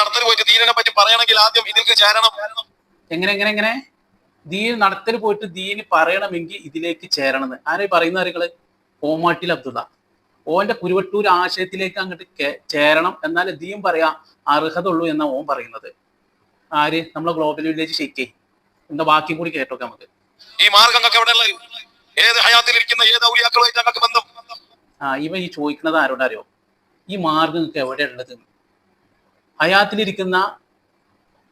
നടത്തൽ പോയിട്ട് ദീനിനെ പറ്റി പറയണമെങ്കിൽ ആദ്യം ഇതിലേക്ക് ചേരണം. എങ്ങനെ എങ്ങനെ എങ്ങനെ? ദീൻ നടത്തൽ പോയിട്ട് ദീന് പറയണമെങ്കിൽ ഇതിലേക്ക് ചേരണം ആരെ പറയുന്ന കാര്യങ്ങൾ? ഓമാട്ടിൽ അബ്ദുള്ള. ഓന്റെ കുരുവട്ടൂർ ആശയത്തിലേക്ക് അങ്ങോട്ട് ചേരണം എന്നാലേ ദീൻ പറയാ അർഹത ഉള്ളൂ എന്നാ ഓൻ പറയുന്നത്. ആര്? നമ്മളെ ഗ്ലോബൽ വില്ലേജ് ഷെയ്ക്കേ. എന്താ ബാക്കി കൂടി കേട്ടോക്കെ നമുക്ക്. ഈ മാർഗങ്ങൾക്ക് എവിടെ ഉള്ളത്? ഏത് ഹയാത്തിലിരിക്കുന്ന ഏത് ഔലിയാക്കളുമായിട്ട് ഞങ്ങൾക്ക് ബന്ധം? ആ ഇവ ഈ ചോദിക്കുന്നത് ആരോടാരോ ഈ മാർഗം എവിടെയുള്ളത് ഹയാത്തിലിരിക്കുന്ന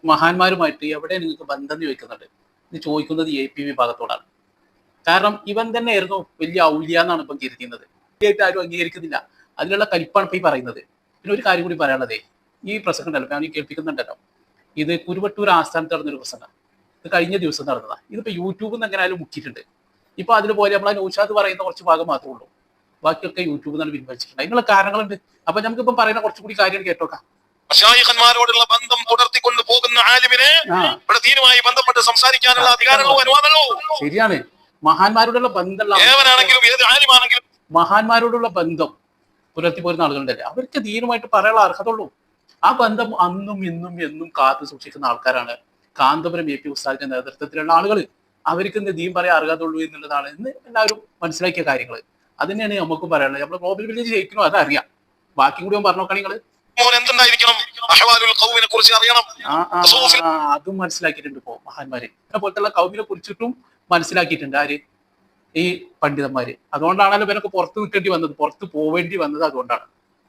മഹാന്മാരുമായിട്ട് എവിടെ നിങ്ങൾക്ക് ബന്ധം ചോദിക്കുന്നുണ്ട്? ഇത് ചോദിക്കുന്നത് എ പി വിഭാഗത്തോടാണ്. കാരണം ഇവൻ തന്നെയായിരുന്നു വലിയ ഔല്യ എന്നാണ് ഇപ്പം കരുതിയുന്നത് ആയിട്ട് ആരും അംഗീകരിക്കുന്നില്ല. അതിനുള്ള കലിപ്പാണ് ഇപ്പം ഈ പറയുന്നത്. പിന്നെ ഒരു കാര്യം കൂടി പറയാനുള്ളതേ. ഈ പ്രസംഗം ഉണ്ടല്ലോ ഞാൻ കേൾപ്പിക്കുന്നുണ്ടല്ലോ. ഇത് കുരുവട്ടൂർ ആസ്ഥാനത്ത് നടന്നൊരു പ്രസംഗം. ഇത് കഴിഞ്ഞ ദിവസം നടന്നതാണ് ഇതിപ്പോ യൂട്യൂബിൽ നിന്ന് എങ്ങനെയാലും മുക്കിയിട്ടുണ്ട്. ഇപ്പൊ അതിന് പോലെ നമ്മളെ നൗഷാദ് പറയുന്ന കുറച്ച് ഭാഗം മാത്രമേ ഉള്ളൂ. ബാക്കിയൊക്കെ യൂട്യൂബിൽ നിന്നാണ് പിൻവലിച്ചിട്ടുണ്ട് അതിനുള്ള കാരണങ്ങളുണ്ട്. അപ്പൊ നമുക്കിപ്പം പറയുന്ന കുറച്ചുകൂടി കാര്യങ്ങൾ കേട്ടോക്കാം. മശായിഖന്മാരോടുള്ള ബന്ധം പുലർത്തിക്കൊണ്ട് പോകുന്ന ആലിമിനെ ഇവിടെ തീരുമായി ബന്ധപ്പെട്ട് സംസാരിക്കാനുള്ള അധികാരമോ അനുവാദമല്ലോ ശരിയാണ്. മഹാന്മാരോടുള്ള ബന്ധമുള്ള ഏവനാണെങ്കിലും ഏത് ആലിമാണെങ്കിലും മഹാന്മാരോടുള്ള ബന്ധം പുലർത്തി പോരുന്ന ആളുകളുണ്ടല്ലേ? അവർക്ക് ദീനുമായിട്ട് പറയാനുള്ള അർഹത ഉള്ളൂ ആ ബന്ധം അന്നും ഇന്നും എന്നും കാത്തു സൂക്ഷിക്കുന്ന ആൾക്കാരാണ് കാന്തപുരം എ പി ഉസ്താദിന്റെ നേതൃത്വത്തിലുള്ള ആളുകൾ അവർക്ക് എന്ത് ദീൻ പറയാൻ അർഹത ഉള്ളൂ എന്നുള്ളതാണ് ഇന്ന് എല്ലാവരും മനസ്സിലാക്കിയ കാര്യങ്ങൾ അത് തന്നെയാണ് നമുക്ക് പറയാനുള്ളത്. നമ്മൾ ഗ്ലോബൽ വില്ലേജ് ജയിക്കണോ അതറിയാം. ബാക്കി കൂടി പറഞ്ഞു നോക്കണെങ്കിൽ എന്തുണ്ടായിരിക്കണം അഹ്വാലുൽ ഖൗമിനെ കുറിച്ച് അറിയണം. അതും മനസ്സിലാക്കിയിട്ടുണ്ട് ഇപ്പോ മഹാന്മാര്. അതുപോലത്തെ കൗമിനെ കുറിച്ചിട്ടും മനസ്സിലാക്കിയിട്ടുണ്ട് ആര്? ഈ പണ്ഡിതന്മാര്. അതുകൊണ്ടാണല്ലോ ഇവനൊക്കെ പുറത്ത് നിൽക്കേണ്ടി വന്നത്. പുറത്ത് പോവേണ്ടി വന്നത് അതുകൊണ്ടാണ്.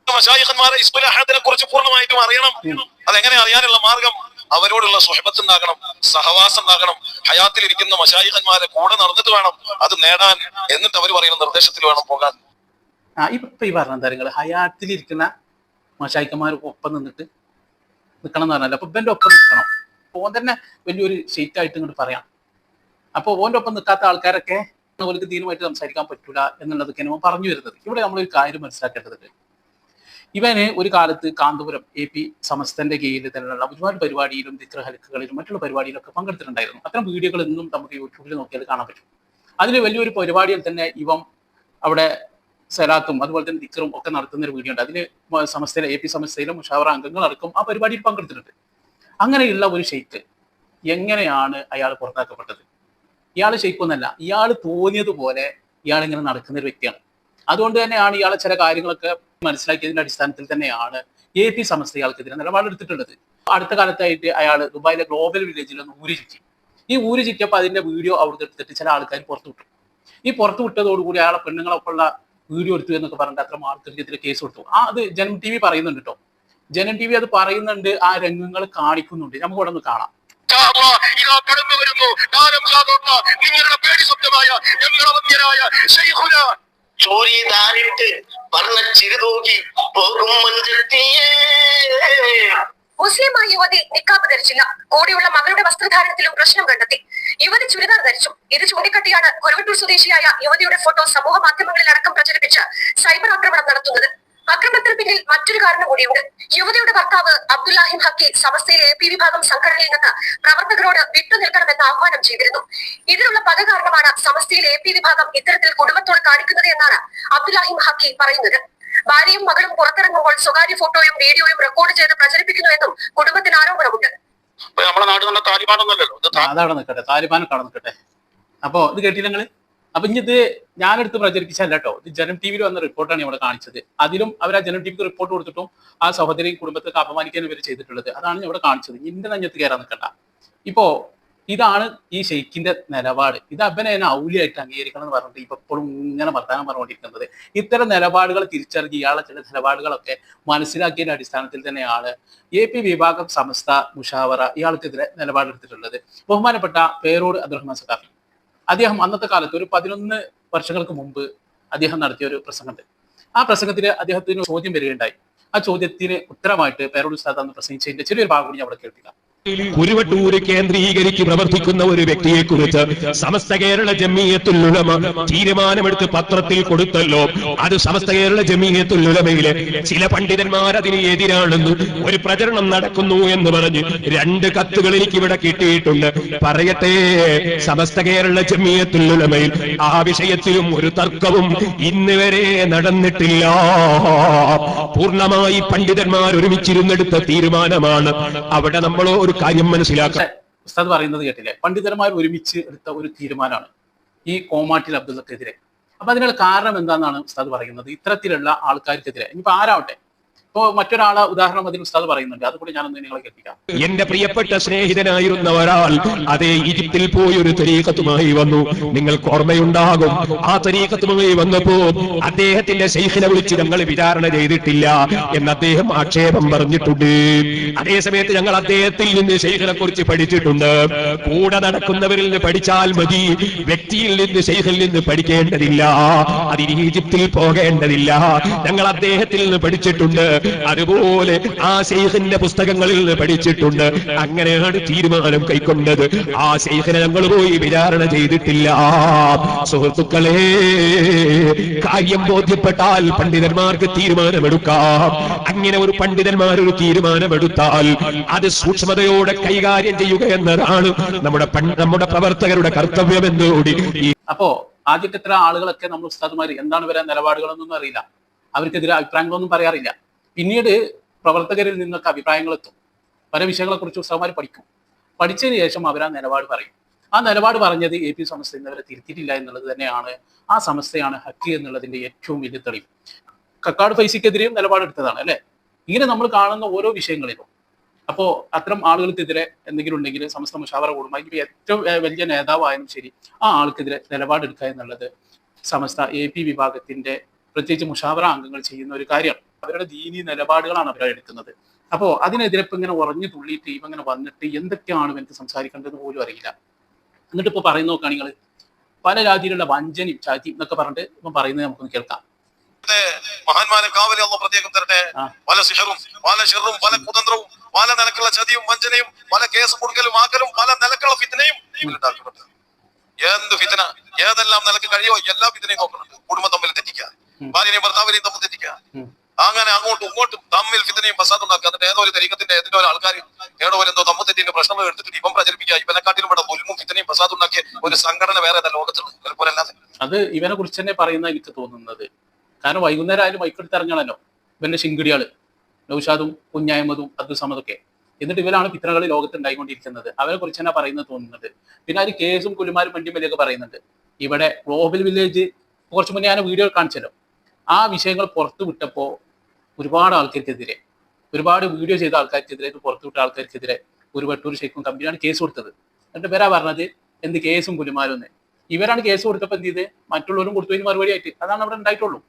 മഷായിഖന്മാരെ ഇസ്ബുലഹാദിനെ കുറിച്ച് പൂർണമായിട്ടും അറിയണം. അതെങ്ങനെ അറിയാനുള്ള മാർഗം? അവരോടുള്ള സുഹബത്ത് ഉണ്ടാകണം സഹവാസം ഉണ്ടാകണം. ഹയാത്തിലിരിക്കുന്ന മഷായിഖന്മാരെ കൂടെ നടന്നിട്ട് വേണം അത് നേടാൻ. എന്നിട്ട് അവർ പറയുന്ന നിർദ്ദേശത്തിൽ വേണം പോകാൻ. ആ ഇപ്പൊ ഈ പറഞ്ഞ കാര്യങ്ങൾ ഹയാത്തിലിരിക്കുന്ന മഷായിക്കന്മാർക്ക് ഒപ്പം നിന്നിട്ട് നിൽക്കണം എന്ന് പറഞ്ഞാൽ അപ്പൊ ഇവന്റെ ഒപ്പം നിൽക്കണം ഓൻ തന്നെ വലിയൊരു ഷെയ്റ്റായിട്ട് ഇങ്ങോട്ട് പറയാം. അപ്പൊ ഓന്റെ ഒപ്പം നിൽക്കാത്ത ആൾക്കാരൊക്കെ അവർക്ക് ദീനമായിട്ട് സംസാരിക്കാൻ പറ്റൂല എന്നുള്ളതൊക്കെയാണ് ഓൻ പറഞ്ഞു വരുന്നത്. ഇവിടെ നമ്മൾ ഒരു കാര്യം മനസ്സിലാക്കേണ്ടതുണ്ട്. ഇവന് ഒരു കാലത്ത് കാന്തപുരം എ പി സമസ്തന്റെ കീഴിൽ തന്നെയുള്ള ഒരുപാട് പരിപാടിയിലും ചിത്രഹലക്കുകളിലും മറ്റുള്ള പരിപാടിയിലൊക്കെ പങ്കെടുത്തിട്ടുണ്ടായിരുന്നു. അത്തരം വീഡിയോകൾ ഇന്നും നമുക്ക് യൂട്യൂബിൽ നോക്കിയാൽ കാണാൻ പറ്റും. അതിൽ വലിയൊരു പരിപാടിയിൽ തന്നെ ഇവം അവിടെ സലാത്തും അതുപോലെ തന്നെ ദിക്കറും ഒക്കെ നടത്തുന്ന ഒരു വീഡിയോ ഉണ്ട്. അതിന് സമസ്തയിലെ എ പി സമസ്തയിലെ മുഷാവറ അംഗങ്ങളടക്കം ആ പരിപാടിയിൽ പങ്കെടുത്തിട്ടുണ്ട്. അങ്ങനെയുള്ള ഒരു ഷെയ്ക്ക് എങ്ങനെയാണ് അയാൾ പുറത്താക്കപ്പെട്ടത്? ഇയാൾ ഷെയ്ക്കൊന്നല്ല ഇയാൾ തോന്നിയതുപോലെ ഇയാൾ ഇങ്ങനെ നടക്കുന്ന ഒരു വ്യക്തിയാണ്. അതുകൊണ്ട് തന്നെയാണ് ഇയാളെ ചില കാര്യങ്ങളൊക്കെ മനസ്സിലാക്കിയതിന്റെ അടിസ്ഥാനത്തിൽ തന്നെയാണ് എ പി സമസ്ത ഇയാൾക്കെതിരെ നിലപാടെടുത്തിട്ടുള്ളത്. അടുത്ത കാലത്തായിട്ട് അയാൾ ദുബായിലെ ഗ്ലോബൽ വില്ലേജിൽ ഒന്ന് ഊരി ചുറ്റി. ഈ ഊരി ചുറ്റിയപ്പോൾ അതിന്റെ വീഡിയോ അവിടുത്തെ എടുത്തിട്ട് ചില ആൾക്കാർ പുറത്തു വിട്ടു ഈ പുറത്തു വിട്ടതോടുകൂടി അയാളെ പെണ്ണുങ്ങളൊപ്പമുള്ള വീഡിയോ എടുത്തു എന്നൊക്കെ പറഞ്ഞിട്ട് അത്ര ആൾക്കാർക്കെതിരെ കേസ് കൊടുത്തു. ആ അത് ജനം ടി വി പറയുന്നുണ്ട് കേട്ടോ ജനം ടി വി അത് പറയുന്നുണ്ട് ആ രംഗങ്ങൾ കാണിക്കുന്നുണ്ട്. നമുക്ക് ഇവിടെ ഒന്ന് കാണാം. ഇതാ കടന്നു വരുന്നു. നിങ്ങളുടെ പേടി സ്വപ്നമായ ചൂരിതാരിട്ട് ചിരുതൂകി പോകും മഞ്ചത്തിയേ. മുസ്ലിമായ യുവതി നിക്കാബ് ധരിച്ചില്ല. കൂടെയുള്ള മകളുടെ വസ്ത്രധാരണത്തിലും പ്രശ്നം കണ്ടെത്തി. യുവതി ചുരിദാർ ധരിച്ചു. ഇത് ചൂണ്ടിക്കാട്ടിയാണ് കൊരവട്ടൂർ സ്വദേശിയായ യുവതിയുടെ ഫോട്ടോ സമൂഹ മാധ്യമങ്ങളിൽ അടക്കം പ്രചരിപ്പിച്ച് സൈബർ ആക്രമണം നടത്തുന്നത്. അക്രമത്തിന് പിന്നിൽ മറ്റൊരു കാരണം കൂടിയുണ്ട്. യുവതിയുടെ ഭർത്താവ് അബ്ദുല്ലാഹിം ഹക്കി സമസ്തയിലെ എ പി വിഭാഗം സംഘടനയിൽ നിന്ന് പ്രവർത്തകരോട് വിട്ടുനിൽക്കണമെന്ന് ആഹ്വാനം ചെയ്തിരുന്നു. ഇതിനുള്ള പല കാരണമാണ് സമസ്തയിലെ എ പി വിഭാഗം ഇത്തരത്തിൽ കുടുംബത്തോട് കാണിക്കുന്നത് എന്നാണ് അബ്ദുല്ലാഹിം ഹക്കി പറയുന്നത്. ഭാര്യയും മകളും പുറത്തിറങ്ങുമ്പോൾ സ്വകാര്യ ഫോട്ടോയും വീഡിയോയും റെക്കോർഡ് ചെയ്ത് പ്രചരിപ്പിക്കുന്നുവെന്നും കുടുംബത്തിന് ആരോപണമുണ്ട്. ഇപ്പൊ നമ്മുടെ നാട് ഇത് താ- താലിബാനൊക്കെ അവിടെ നിൽക്കട്ടെ അപ്പോ ഇത് കേട്ടില്ല നിങ്ങൾ? അപ്പൊ ഇനി ഇത് ഞാനെടുത്ത് പ്രചരിപ്പിച്ചല്ല കേട്ടോ. ഇത് ജനം ടി വിയിൽ വന്ന റിപ്പോർട്ടാണ് ഇവിടെ കാണിച്ചത്. അതിലും അവർ ആ ജനം ടി വിക്ക് റിപ്പോർട്ട് കൊടുത്തിട്ടും ആ സഹോദരി കുടുംബത്തെ അപമാനിക്കാൻ ഇവർ ചെയ്തിട്ടുള്ളത്. അതാണ് ഇവിടെ കാണിച്ചത്. ഇന്റെ നഞ്ഞത്ത് കയറാൻ നിൽക്കണ്ട ഇപ്പോ ഇതാണ് ഈ ഷെയ്ഖിന്റെ നിലപാട്. ഇത് അബനെ ഔലിയായിട്ട് അംഗീകരിക്കണം എന്ന് പറഞ്ഞിട്ട് ഇപ്പൊ എപ്പോഴും ഇങ്ങനെ വർത്താനം പറഞ്ഞുകൊണ്ടിരിക്കുന്നത്. ഇത്തരം നിലപാടുകൾ തിരിച്ചറിഞ്ഞ് ഇയാളെ ചില നിലപാടുകളൊക്കെ മനസ്സിലാക്കിയതിന്റെ അടിസ്ഥാനത്തിൽ തന്നെയാണ് എ പി വിഭാഗം സമസ്ത മുഷാവറ ഇയാൾക്കെതിരെ നിലപാടെടുത്തിട്ടുള്ളത് ബഹുമാനപ്പെട്ട പേരോട് അബ്ദുറഹ്മാൻ സഖാഫി അദ്ദേഹം അന്നത്തെ കാലത്ത് ഒരു പതിനൊന്ന് വർഷങ്ങൾക്ക് മുമ്പ് അദ്ദേഹം നടത്തിയ ഒരു പ്രസംഗമുണ്ട്. ആ പ്രസംഗത്തിൽ അദ്ദേഹത്തിന് ചോദ്യം വരികയുണ്ടായി. ആ ചോദ്യത്തിന് ഉത്തരമായിട്ട് പേരോട് ഉസ്താദ് അന്ന് പ്രസംഗിച്ചതിന്റെ ചെറിയൊരു ഭാഗം കൂടി ഞാൻ അവിടെ കേൾപ്പിക്കാം. കുരുവട്ടൂര് കേന്ദ്രീകരിച്ച് പ്രവർത്തിക്കുന്ന ഒരു വ്യക്തിയെ കുറിച്ച് സമസ്ത കേരള ജമീയത്തുലുലമ തീരുമാനമെടുത്ത് പത്രത്തിൽ കൊടുത്തല്ലോ. അത് സമസ്ത കേരള ജമീയത്തുലുലമയിലെ ചില പണ്ഡിതന്മാർ അതിന് എതിരാണെന്ന് ഒരു പ്രചരണം നടക്കുന്നു എന്ന് പറഞ്ഞ് രണ്ട് കത്തുകൾ എനിക്ക് ഇവിടെ കിട്ടിയിട്ടുണ്ട്. പറയട്ടെ സമസ്ത കേരള ജമീയത്തുലുലമയിൽ ആ വിഷയത്തിലും ഒരു തർക്കവും ഇന്ന് വരെ നടന്നിട്ടില്ല. പൂർണമായി പണ്ഡിതന്മാർ ഒരുമിച്ചിരുന്നെടുത്ത തീരുമാനമാണ്. അവിടെ നമ്മൾ ഒരു കാര്യം മനസ്സിലാക്കാം. ഉസ്താദ് പറയുന്നത് കേട്ടില്ലേ? പണ്ഡിതന്മാർ ഒരുമിച്ച് എടുത്ത ഒരു തീരുമാനമാണ് ഈ കോമാട്ടിൽ അബ്ദുള്ളക്കെതിരെ അപ്പൊ അതിനുള്ള കാരണം എന്താണെന്നാണ് ഉസ്താദ് പറയുന്നത്? ഇത്തരത്തിലുള്ള ആൾക്കാർക്കെതിരെ. ഇനിയിപ്പോ ആരാവട്ടെ? ഇപ്പോ മറ്റൊരാൾ ഉദാഹരണം അതിൽ ഉസ്താദ് പറയുന്നുണ്ട്. അതുകൂടി ഞാനൊന്ന് നിങ്ങളെ കേൾപ്പിക്കാം. എന്റെ പ്രിയപ്പെട്ട സ്നേഹിതനായിരുന്ന ഒരാൾ അതേ ഈജിപ്തിൽ പോയി ഒരു തരീക്കത്തുമായി വന്നു. നിങ്ങൾക്ക് ഓർമ്മയുണ്ടാകും. ആ തരീക്കത്തുമായി വന്നപ്പോ അദ്ദേഹത്തിന്റെ ശൈഖിനെ വിളിച്ച് ഞങ്ങൾ വിചാരണ ചെയ്തിട്ടില്ല എന്ന് അദ്ദേഹം ആക്ഷേപം പറഞ്ഞിട്ടുണ്ട്. അതേ സമയത്ത് ഞങ്ങൾ അദ്ദേഹത്തിൽ നിന്ന് ശൈഖിനെ കുറിച്ച് പഠിച്ചിട്ടുണ്ട്. കൂടെ നടക്കുന്നവരിൽ നിന്ന് പഠിച്ചാൽ മതി. വ്യക്തിയിൽ നിന്ന് ശൈഖിൽ നിന്ന് പഠിക്കേണ്ടതില്ല. അതിന് ഈജിപ്തിൽ പോകേണ്ടതില്ല. ഞങ്ങൾ അദ്ദേഹത്തിൽ നിന്ന് പഠിച്ചിട്ടുണ്ട്. അതുപോലെ ആ ശൈഖിന്റെ പുസ്തകങ്ങളിൽ പഠിച്ചിട്ടുണ്ട്. അങ്ങനെയാണ് തീരുമാനം കൈക്കൊണ്ടത്. ആ ശൈഖിനെ ഞങ്ങൾ പോയി വിചാരണ ചെയ്തിട്ടില്ല. സുഹൃത്തുക്കളെ കാര്യം ബോധ്യപ്പെട്ടാൽ പണ്ഡിതന്മാർക്ക് തീരുമാനമെടുക്കാം. അങ്ങനെ ഒരു പണ്ഡിതന്മാർ ഒരു തീരുമാനമെടുത്താൽ അത് സൂക്ഷ്മതയോടെ കൈകാര്യം ചെയ്യുക എന്നതാണ് നമ്മുടെ നമ്മുടെ പ്രവർത്തകരുടെ കർത്തവ്യം എന്നുകൂടി ഈ അപ്പോ ആദ്യത്തെ ഇത്ര ആളുകളൊക്കെ നമ്മൾ ഉസ്താദ്മാർ എന്താണ് വരാൻ നിലപാടുകളൊന്നും അറിയില്ല. അവർക്കെതിരെ അഭിപ്രായങ്ങളൊന്നും പറയാറില്ല. പിന്നീട് പ്രവർത്തകരിൽ നിന്നൊക്കെ അഭിപ്രായങ്ങൾ എത്തും പല വിഷയങ്ങളെ കുറിച്ച് ഉത്സവമാർ പഠിക്കും. പഠിച്ചതിന് ശേഷം അവർ ആ നിലപാട് പറയും. ആ നിലപാട് പറഞ്ഞത് എ പി സമസ്ത ഇന്നവരെ തിരുത്തിയിട്ടില്ല എന്നുള്ളത് തന്നെയാണ് ആ സമസ്തയാണ് ഹക്ക് എന്നുള്ളതിന്റെ ഏറ്റവും വലിയ തെളിവ്. കക്കാട് ഫൈസിക്കെതിരെയും നിലപാടെടുത്തതാണ് അല്ലെ? ഇങ്ങനെ നമ്മൾ കാണുന്ന ഓരോ വിഷയങ്ങളിലും. അപ്പോ അത്തരം ആളുകൾക്കെതിരെ എന്തെങ്കിലും ഉണ്ടെങ്കിൽ സമസ്ത മുഷാവറ കൂടുമ്പോൾ ഇനി ഏറ്റവും വലിയ നേതാവായാലും ശരി ആ ആൾക്കെതിരെ നിലപാടെടുക്കുക എന്നുള്ളത് സമസ്ത എ പി വിഭാഗത്തിന്റെ പ്രത്യേകിച്ച് മുഷാവറ അംഗങ്ങൾ ചെയ്യുന്ന ഒരു കാര്യം. അവരുടെ ദീനി നിലപാടുകളാണ് അവർ എടുക്കുന്നത്. അപ്പോ അതിനെതിരെ ഇപ്പൊ ഇങ്ങനെ ഉറഞ്ഞു തുള്ളിയിട്ട് ഇവ ഇങ്ങനെ വന്നിട്ട് എന്തൊക്കെയാണ് എനിക്ക് സംസാരിക്കേണ്ടത് പോലും അറിയില്ല. എന്നിട്ട് ഇപ്പൊ പറയുന്ന നോക്കുകയാണെങ്കിൽ പല ജാതിയിലുള്ള വഞ്ചനയും ചാറ്റി എന്നൊക്കെ പറഞ്ഞിട്ട് ഇപ്പം പറയുന്നത് നമുക്കൊന്ന് കേൾക്കാം. മഹാന്മാരെ കാവലി അള്ള പ്രത്യേകം തരട്ടെ. ആ. പല സിഹറും പല ഷെറും പല കുതന്ത്രവും പല നിലക്കുള്ള ചതിയും വഞ്ചനയും പല കേസ് കൊടുക്കലും ആക്കലും പല നിലക്കുള്ള ഫിത്തനയും ഉണ്ടാക്കുന്നുണ്ട് എന്ത് ഫിത്തന ഏതെല്ലാം നിലയ്ക്ക് കഴിയോ എല്ലാ ഫിത്തനയും നോക്കുന്നുണ്ട്. കുടുംബം തമ്മിൽ തെറ്റിക്കുക. ഭാര്യനെയും ഭർത്താവിനെയും തമ്മിൽ തെറ്റിക്കുക അങ്ങനെ അങ്ങോട്ടും ഇങ്ങോട്ടും തമ്മിൽ ഫിത്തനയും ഫസാദ് ഉണ്ടാക്കുക. എന്നിട്ട് ഏതോ ഒരു തരീക്കത്തിന്റെ ഏതിന്റെ ഒരു ആൾക്കാർ ഏതോ ഒരു എന്തോ തമ്മിൽ തെറ്റിന്റെ പ്രശ്നങ്ങൾ എടുത്തിട്ട് ഇപ്പം പ്രചരിപ്പിക്കുക. ഇവനെക്കാട്ടിലും ഇവിടെ മുൽമും ഫിത്തനയും ഫസാദ് ഉണ്ടാക്കിയ ഒരു സംഘടന വേറെ ഏതാ ലോകത്തുള്ളത് അത് ഇവനെ കുറിച്ച് തന്നെ പറയുന്ന എനിക്ക് തോന്നുന്നത്. കാരണം വൈകുന്നേരം ആയാലും മൈക്കെടുത്ത് ഇറങ്ങണല്ലോ ഇവന്റെ ശിങ്കിടികൾ നൌഷാദും കുഞ്ഞായ്മതും അബ്ദുൽ സമദൊക്കെ എന്നിട്ട് ഇവരാണ് പിത്രകളി ലോകത്ത് ഉണ്ടായിക്കൊണ്ടിരിക്കുന്നത് അവരെ കുറിച്ച് തന്നെ പറയുന്നത് തോന്നുന്നത്. പിന്നെ അതിൽ കേസും കുലുമാരും വണ്ടിമേലൊക്കെ പറയുന്നുണ്ട്. ഇവിടെ ഗ്ലോബൽ വില്ലേജ് കുറച്ച് മുന്നേ ഞാൻ വീഡിയോ കാണിച്ചല്ലോ. ആ വിഷയങ്ങൾ പുറത്തു വിട്ടപ്പോൾ ഒരുപാട് ആൾക്കാർക്കെതിരെ ഒരുപാട് വീഡിയോ ചെയ്ത ആൾക്കാർക്കെതിരെ പുറത്തു വിട്ട ആൾക്കാർക്കെതിരെ ഒരു വെട്ടൂർ ശൈക്കും കമ്പനിയാണ് കേസ് കൊടുത്തത്. എന്നിട്ട് പേരാ പറഞ്ഞത് എന്ത് കേസും കുലുമാരും എന്ന് ഇവരാണ് കേസ് കൊടുത്തപ്പോൾ എന്ത് ചെയ്ത്? മറ്റുള്ളവരും കൊടുത്തതിന് മറുപടി ആയിട്ട്. അതാണ് അവിടെ ഉണ്ടായിട്ടുള്ളൂ.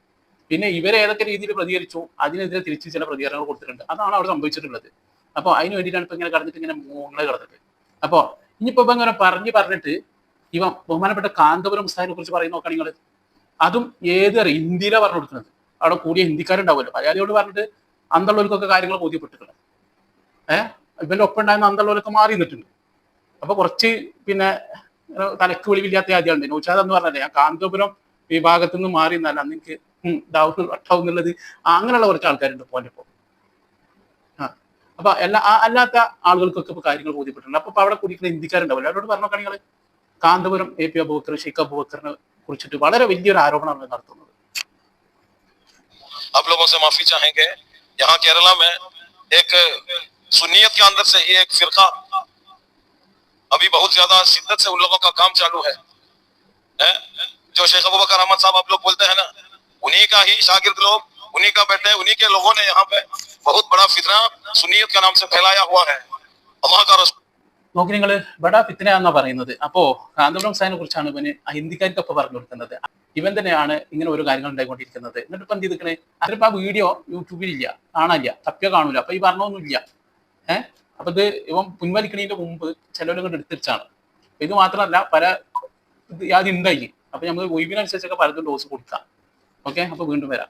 പിന്നെ ഇവരെ ഏതൊക്കെ രീതിയിൽ പ്രതികരിച്ചു? അതിനെതിരെ തിരിച്ച് ചില പ്രതികരണങ്ങൾ കൊടുത്തിട്ടുണ്ട്. അതാണ് അവിടെ സംഭവിച്ചിട്ടുള്ളത്. അപ്പോൾ അതിന് വേണ്ടിയിട്ടാണ് ഇപ്പൊ ഇങ്ങനെ കടന്നിട്ട് ഇങ്ങനെ മൂങ്ങളെ കടന്നിട്ട് അപ്പോൾ ഇനിയിപ്പോ ഇങ്ങനെ പറഞ്ഞു പറഞ്ഞിട്ട് ഇവ ബഹുമാനപ്പെട്ട കാന്തപുരം ഉസ്താദിനെ കുറിച്ച് പറയുന്ന നോക്കാണെങ്കിൽ നിങ്ങൾ അതും ഏത് ഹിന്ദിയിലാണ് പറഞ്ഞു കൊടുക്കുന്നത്. അവിടെ കൂടിയ ഹിന്ദിക്കാരുണ്ടാവുമല്ലോ. മലയാളിയോട് പറഞ്ഞിട്ട് അന്തള്ളവർക്കൊക്കെ കാര്യങ്ങൾ ബോധ്യപ്പെട്ടിട്ടുണ്ട്. ഏഹ് ഇവന്റെ ഒപ്പം ഉണ്ടായിരുന്ന അന്തള്ളവരൊക്കെ മാറി നിന്നിട്ടുണ്ട്. അപ്പൊ കുറച്ച് പിന്നെ തലക്ക് വെളിവില്ലാത്ത ആദ്യമുണ്ട് നൗഷാദ് എന്ന് പറഞ്ഞല്ലേ ഞാൻ കാന്തപുരം വിഭാഗത്തു നിന്ന് മാറി എന്നല്ല അന്ന് എനിക്ക് ഡൗട്ട് വട്ടാവും എന്നുള്ളത് അങ്ങനെയുള്ള കുറച്ച് ആൾക്കാരുണ്ട് പോലെ ഇപ്പോൾ അപ്പൊ എല്ലാ അല്ലാത്ത ആളുകൾക്കൊക്കെ ഇപ്പൊ കാര്യങ്ങൾ ബോധ്യപ്പെട്ടിട്ടുണ്ട്. അപ്പൊ അവിടെ കുടിക്കുന്ന ഇന്ത്യക്കാരുണ്ടാവില്ല അവരോട് പറഞ്ഞു നിങ്ങൾ കാന്തപുരം എ പി അബൂബക്കർ ഷെയ്ഖ് അബൂബക്കറിനെ കുറിച്ചിട്ട് വളരെ വലിയൊരു ആരോപണമാണ് നടത്തുന്നത് आप लोगों से माफी चाहेंगे यहाँ केरला में एक सुन्नियत के अंदर से ही एक फिरका अभी बहुत ज्यादा शिद्दत से उन लोगों का काम चालू है, है? जो शेख अबू बकर अहमद साहब आप लोग बोलते हैं ना उन्हीं का ही शागिर्द लोग उन्हीं का बेटे उन्हीं के लोगों ने यहाँ पे बहुत बड़ा फितना सुन्नियत के नाम से फैलाया हुआ है अल्लाह का रसूल നോക്കി നിങ്ങൾ ബഡാ ഫിത്തന പറയുന്നത്. അപ്പോ കാന്തപുരം സാഹിനെ കുറിച്ചാണ് ഇവന് ഹിന്ദിക്കാർക്കൊപ്പം പറഞ്ഞു കൊടുക്കുന്നത് ഇവൻ തന്നെയാണ് ഇങ്ങനെ ഓരോ കാര്യങ്ങൾ ഉണ്ടായിക്കൊണ്ടിരിക്കുന്നത്. എന്നിട്ട് ഇപ്പൊ എന്ത് ചെയ്തിക്കണേ അതിപ്പോ ആ വീഡിയോ യൂട്യൂബിൽ ഇല്ല കാണാനില്ല തപ്പിയ കാണൂല. അപ്പൊ ഈ പറഞ്ഞൊന്നും ഇല്ല ഏഹ് അപ്പൊ ഇത് ഇവൻ പിൻവലിക്കണതിന്റെ മുമ്പ് ചിലവരും കൊണ്ട് എടുത്തിരിച്ചാണ്. ഇത് മാത്രമല്ല പല അത് ഉണ്ടായി അപ്പൊ നമ്മൾ ഒഴിവിനനുസരിച്ചൊക്കെ പലതും ഡോസ് കൊടുക്കാം. ഓക്കെ? അപ്പൊ വീണ്ടും വരാം.